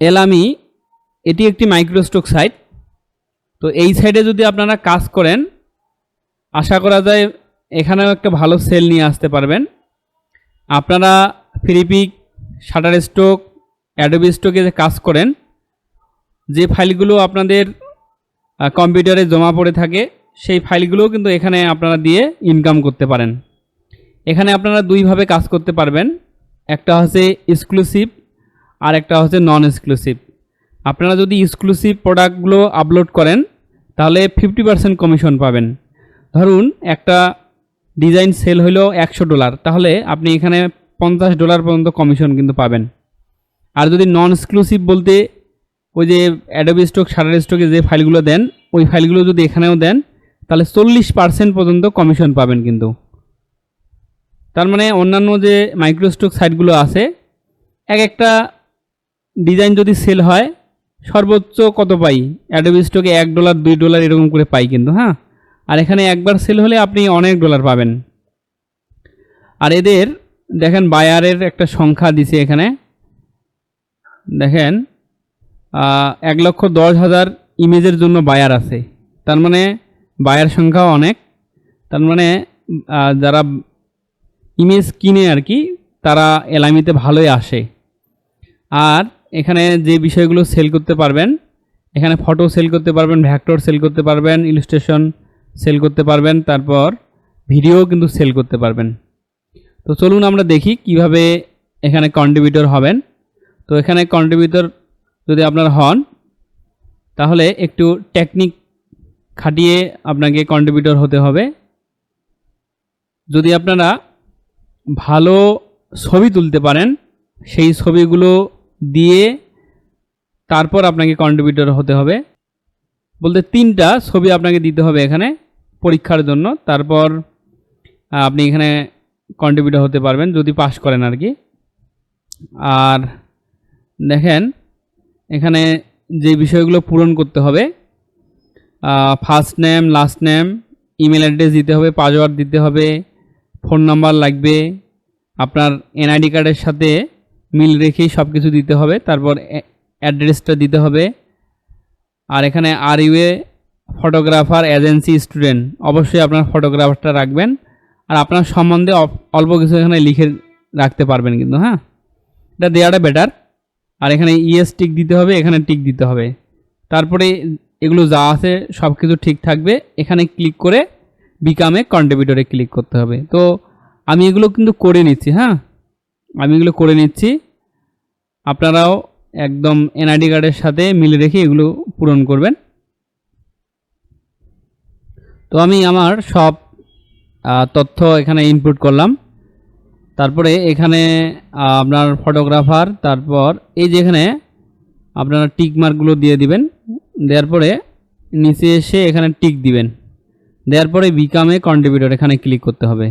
এলামি, এটি একটি microstock site তো এই সাইডে যদি আপনারা কাজ করেন, আশা করা যায় এখানেও একটা ভালো সেল নিয়ে আসতে পারবেন। আপনারা ফ্রিপিক শাটার স্টক অ্যাডোবি স্টকে যে কাজ করেন, যে ফাইলগুলো আপনাদের কম্পিউটারে জমা পড়ে থাকে, সেই ফাইলগুলোও কিন্তু এখানে আপনারা দিয়ে ইনকাম করতে পারেন। এখানে আপনারা দুইভাবে কাজ করতে পারবেন। একটা হচ্ছে এক্সক্লুসিভ আর একটা হচ্ছে নন এক্সক্লুসিভ আপনারা যদি এক্সক্লুসিভ প্রোডাক্টগুলো আপলোড করেন, তাহলে ফিফটি পার্সেন্ট কমিশন পাবেন। ধরুন, একটা ডিজাইন সেল হলো একশো ডলার তাহলে আপনি এখানে পঞ্চাশ ডলার পর্যন্ত কমিশন কিন্তু পাবেন। আর যদি নন এক্সক্লুসিভ বলতে ওই যে অ্যাডোবি স্টক সারার স্টকে যে ফাইলগুলো দেন, ওই ফাইলগুলো যদি এখানেও দেন, তাহলে চল্লিশ পার্সেন্ট পর্যন্ত কমিশন পাবেন কিন্তু। তার মানে অন্যান্য যে মাইক্রোস্টক সাইটগুলো আছে, এক একটা ডিজাইন যদি সেল হয়, সর্বোচ্চ কত পাই? অ্যাডোবি এক ডলার, দুই ডলার এরকম করে পাই কিন্তু হ্যাঁ? আর এখানে একবার সেল হলে আপনি অনেক ডলার পাবেন। আর এদের, দেখেন, বায়ারের একটা সংখ্যা দিছে এখানে। দেখেন এক লক্ষ দশ হাজার ইমেজের জন্য বায়ার আছে। তার মানে বায়ার সংখ্যাও অনেক। তার মানে যারা ইমেজ কিনে আর কি, তারা এলামিতে ভালোই আসে। আর এখানে যে বিষয়গুলো সেল করতে পারবেন, এখানে ফটো সেল করতে পারবেন ভ্যাক্টর সেল করতে পারবেন ইলিস্ট্রেশন সেল করতে পারবেন, তারপর ভিডিও কিন্তু সেল করতে পারবেন। তো চলুন আমরা দেখি কীভাবে এখানে কন্ট্রিবিউটর হবেন। তো এখানে কন্ট্রিবিউটর যদি আপনার হন, তাহলে একটু টেকনিক খাটিয়ে আপনাকে কন্ট্রিবিউটর হতে হবে। যদি আপনারা ভালো ছবি তুলতে পারেন, সেই ছবিগুলো দিয়ে তারপর আপনাকে কন্ট্রিবিউটর হতে হবে। বলতে তিনটা ছবি আপনাকে দিতে হবে এখানে পরীক্ষার জন্য। তারপর আপনি এখানে কন্ট্রিবিউটর হতে পারবেন যদি পাস করেন আর কি আর দেখেন, এখানে যে বিষয়গুলো পূরণ করতে হবে first name last name email address দিতে হবে পাসওয়ার্ড দিতে হবে ফোন নাম্বার লাগবে, আপনার এনআইডি কার্ডের সাথে মিল রেখেই সব কিছু দিতে হবে। তারপর অ্যাড্রেসটা দিতে হবে। আর এখানে are you a photographer agency student অবশ্যই আপনার ফটোগ্রাফারটা রাখবেন। আর আপনার সম্বন্ধে অল্প কিছু এখানে লিখে রাখতে পারবেন কিন্তু হ্যাঁ? এটা দেওয়াটা বেটার আর এখানে ইএস টিক দিতে হবে, এখানে টিক দিতে হবে। তারপরে এগুলো যা আছে সব কিছু ঠিক থাকবে। এখানে ক্লিক করে বিকামে কন্ট্রিবিউটরে ক্লিক করতে হবে। তো আমি এগুলো কিন্তু করে নিচ্ছি হ্যাঁ? আমি এগুলো করে নিচ্ছি। আপনারাও একদম এনআইডি কার্ডের সাথে মিলে রেখে এগুলো পূরণ করবেন। তো আমি আমার সব তথ্য এখানে ইনপুট করলাম। তারপরে এখানে আপনার ফটোগ্রাফার তারপর এই যে এখানে আপনারা টিক মার্কগুলো দিয়ে দিবেন। দেওয়ার পরে নিচে এসে এখানে টিক দিবেন। দেওয়ার পরে বিকামে কন্ট্রিবিউটর এখানে ক্লিক করতে হবে।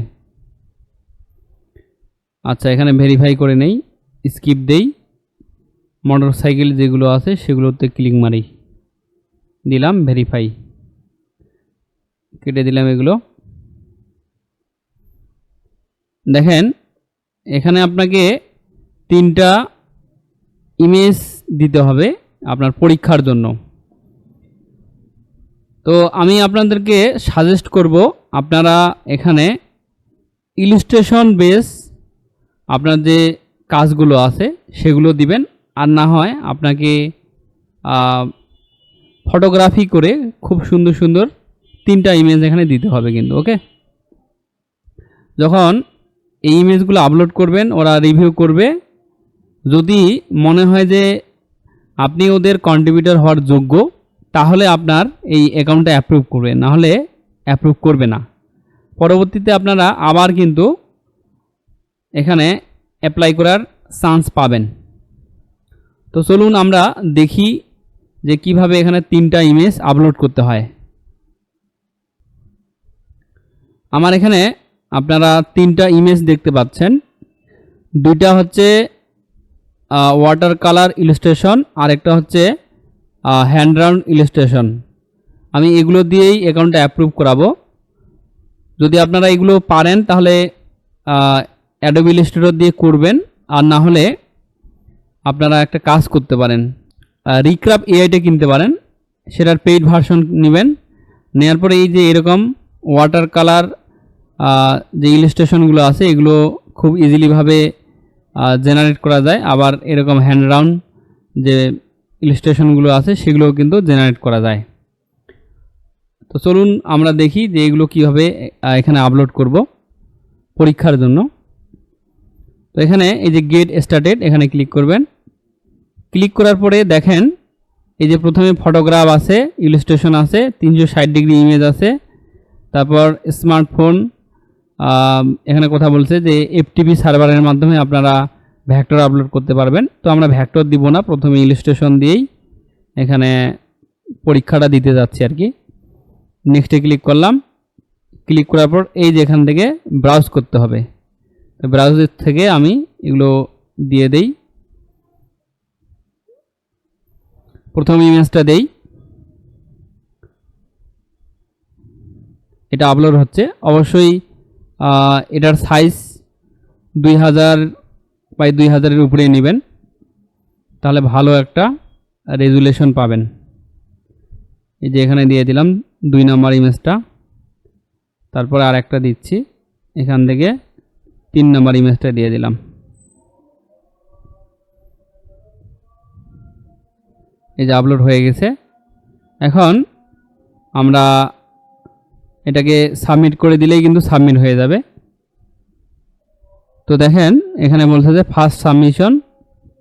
আচ্ছা এখানে ভেরিফাই করে নেই স্কিপ দেই। মোটর সাইকেল যেগুলো আছে, সেগুলোতে ক্লিক মারি। দিলাম ভেরিফাই কেটে দিলাম এগুলো। দেখেন, এখানে আপনাকে তিনটা ইমেজ দিতে হবে আপনার পরীক্ষার জন্য। তো আমি আপনাদেরকে সাজেস্ট করব, আপনারা এখানে ইলিস্ট্রেশন বেস আপনার যে কাজগুলো আছে, সেগুলো দিবেন। আর না হয় আপনাকে ফটোগ্রাফি করে খুব সুন্দর সুন্দর তিনটা ইমেজ এখানে দিতে হবে কিন্তু ওকে যখন এই ইমেজগুলো আপলোড করবেন, ওরা রিভিউ করবে। যদি মনে হয় যে আপনি ওদের কন্ট্রিবিউটর হওয়ার যোগ্য, তাহলে আপনার এই অ্যাকাউন্টটা অ্যাপ্রুভ করবে না হলে অ্যাপ্রুভ করবে না। পরবর্তীতে আপনারা আবার কিন্তু এখানে অ্যাপ্লাই করার চান্স পাবেন। তো চলুন আমরা দেখি যে কীভাবে এখানে তিনটা ইমেজ আপলোড করতে হয়। আমার এখানে আপনারা তিনটা ইমেজ দেখতে পাচ্ছেন। দুইটা হচ্ছে ওয়াটার কালার ইলিস্ট্রেশন আর একটা হচ্ছে হ্যান্ড রাউন্ড ইলিস্ট্রেশন আমি এগুলো দিয়েই অ্যাকাউন্টটা অ্যাপ্রুভ করাবো। যদি আপনারা এগুলো পারেন তাহলে অ্যাডোবি ইলিস্ট্রেটর দিয়ে করবেন, আর না হলে আপনারা একটা কাজ করতে পারেন। রিক্রাপ এআইটা কিনতে পারেন, সেটার পেইড ভার্সন নেবেন। নেওয়ার পরে এই যে এরকম ওয়াটার কালার যে ইলিস্ট্রেশনগুলো আছে, এগুলো খুব ইজিলিভাবে জেনারেট করা যায়। আবার এরকম হ্যান্ড রাউন্ড যে ইলিস্ট্রেশনগুলো আছে, সেগুলোও কিন্তু জেনারেট করা যায়। তো চলুন আমরা দেখি যে এগুলো কীভাবে এখানে আপলোড করব পরীক্ষার জন্য। তো এখানে এই যে গেট স্টার্টেড এখানে ক্লিক করবেন। ক্লিক করার পরে দেখেন, এই যে প্রথমে ফটোগ্রাফ আছে ইলিস্ট্রেশন আছে, তিনশো ষাট ডিগ্রি ইমেজ আছে, তারপর স্মার্টফোন এখানে কথা বলছে যে এফটিপি সার্ভারের মাধ্যমে আপনারা ভ্যাক্টর আপলোড করতে পারবেন। তো আমরা ভ্যাক্টর দিব না, প্রথমে ইলিস্ট্রেশন দিয়েই এখানে পরীক্ষাটা দিতে যাচ্ছি আর কি। নেক্সটে ক্লিক করলাম। ক্লিক করার পর এই যে এখান থেকে ব্রাউজ করতে হবে। ব্রাউজের থেকে আমি এগুলো দিয়ে দেই। প্রথম ইমেজটা দেই। এটা আপলোড হচ্ছে। অবশ্যই এটার সাইজ দুই হাজার বাই দুই হাজারের উপরে নেবেন। তাহলে ভালো একটা রেজুলেশন পাবেন। এই যে এখানে দিয়ে দিলাম দুই নম্বর ইমেজটা তারপরে আর একটা দিচ্ছি। এখান থেকে তিন নম্বর ইমেজটা দিয়ে দিলাম। এই যে আপলোড হয়ে গেছে। এখন আমরা এটাকে সাবমিট করে দিলেই কিন্তু সাবমিট হয়ে যাবে। তো দেখেন, এখানে বলছে যে ফার্স্ট সাবমিশন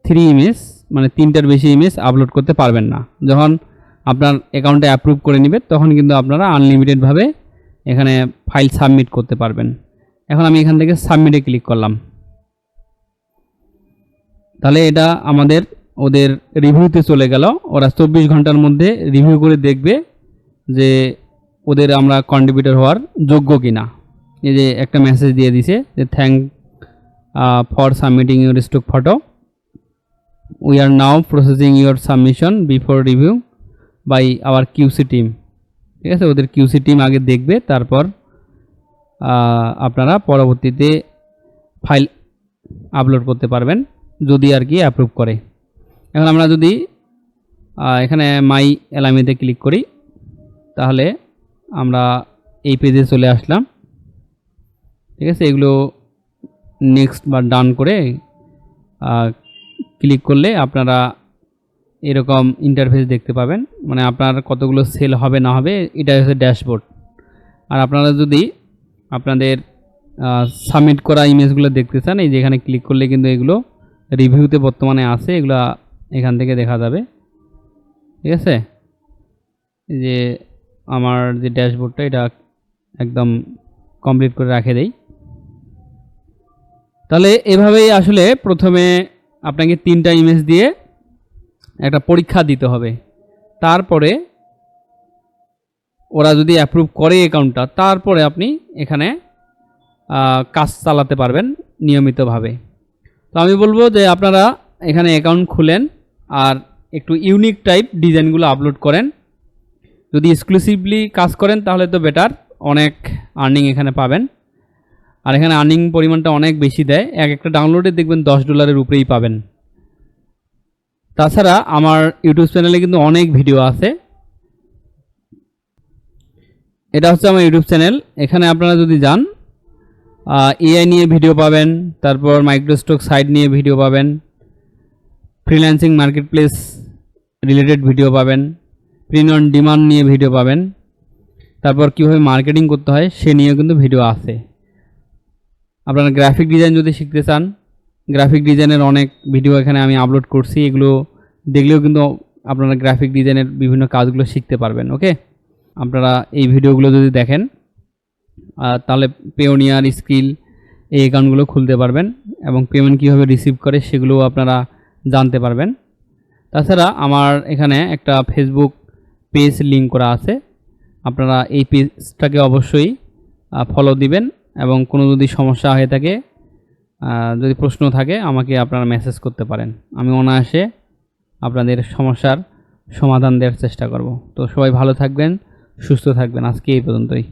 থ্রি ইমেজ মানে তিনটার বেশি ইমেজ আপলোড করতে পারবেন না। যখন আপনার অ্যাকাউন্টে অ্যাপ্রুভ করে নেবে, তখন কিন্তু আপনারা আনলিমিটেডভাবে এখানে ফাইল সাবমিট করতে পারবেন। এখন আমি এখান থেকে সাবমিটে ক্লিক করলাম। তাহলে এটা আমাদের ওদের রিভিউতে চলে গেল। ওরা চব্বিশ ঘণ্টার মধ্যে রিভিউ করে দেখবে যে ওদের আমরা কন্ট্রিবিউটর হওয়ার যোগ্য কিনা। এই যে একটা মেসেজ দিয়ে দিছে যে thank for submitting your stock photo we are now processing your submission before review by our QC team ঠিক আছে? ওদের কিউসি টিম আগে দেখবে, তারপর আপনারা পরবর্তীতে ফাইল আপলোড করতে পারবেন যদি আর কি অ্যাপ্রুভ করে। এখন আমরা যদি এখানে মাই এলামিতে ক্লিক করি, তাহলে আমরা এই পেজে চলে আসলাম। ঠিক আছে? এগুলো নেক্সট বা ডান করে ক্লিক করলে আপনারা এরকম ইন্টারফেস দেখতে পাবেন। মানে আপনার কতগুলো সেল হবে না হবে এটা হচ্ছে ড্যাশবোর্ড আর আপনারা যদি আপনাদের সাবমিট করা ইমেজগুলো দেখতে চান, এই যে এখানে ক্লিক করলে কিন্তু এগুলো রিভিউতে বর্তমানে আছে, এগুলো এখান থেকে দেখা যাবে। ঠিক আছে? যে আমার যে ড্যাশবোর্ডটা এটা একদম কমপ্লিট করে রাখে দেই। তাহলে এভাবেই আসলে প্রথমে আপনাকে তিনটা ইমেজ দিয়ে একটা পরীক্ষা দিতে হবে। তারপরে ওরা যদি অ্যাপ্রুভ করে অ্যাকাউন্টটা তারপরে আপনি এখানে কাজ চালাতে পারবেন নিয়মিতভাবে। তো আমি বলব যে আপনারা এখানে অ্যাকাউন্ট খুলেন আর একটু ইউনিক টাইপ ডিজাইনগুলো আপলোড করেন। যদি এক্সক্লুসিভলি কাজ করেন তাহলে তো বেটার অনেক আর্নিং এখানে পাবেন। আর এখানে আর্নিং পরিমাণটা অনেক বেশি দেয়। এক একটা ডাউনলোডে দেখবেন দশ ডলারের উপরেই পাবেন। তাছাড়া আমার ইউটিউব চ্যানেলে কিন্তু অনেক ভিডিও আছে। এটা হচ্ছে আমার ইউটিউব চ্যানেল এখানে আপনারা যদি যান এআই নিয়ে ভিডিও পাবেন, তারপর মাইক্রোস্টক সাইট নিয়ে ভিডিও পাবেন freelancing market place related video পাবেন প্রিন্ট অন ডিমান্ড নিয়ে ভিডিও পাবেন, তারপর কীভাবে মার্কেটিং করতে হয় সে নিয়েও কিন্তু ভিডিও আছে। আপনারা গ্রাফিক ডিজাইন যদি শিখতে চান গ্রাফিক ডিজাইনের অনেক ভিডিও এখানে আমি আপলোড করছি, এগুলো দেখলেও কিন্তু আপনারা গ্রাফিক ডিজাইনের বিভিন্ন কাজগুলো শিখতে পারবেন ওকে আপনারা এই ভিডিওগুলো যদি দেখেন তাহলে পেওনিয়ার স্কিল এই অ্যাকাউন্টগুলো খুলতে পারবেন এবং পেমেন্ট কীভাবে রিসিভ করে সেগুলোও আপনারা জানতে পারবেন। তাছাড়া আমার এখানে একটা ফেসবুক পেজ লিঙ্ক করা আছে। আপনারা এই পেজটাকে অবশ্যই ফলো দিবেন এবং কোনো যদি সমস্যা হয়ে থাকে যদি প্রশ্ন থাকে, আমাকে আপনারা মেসেজ করতে পারেন। আমি অনায়াসে আপনাদের সমস্যার সমাধান দেওয়ার চেষ্টা করব। তো সবাই ভালো থাকবেন। সুস্থ থাকবেন। আজকে এই পর্যন্তই।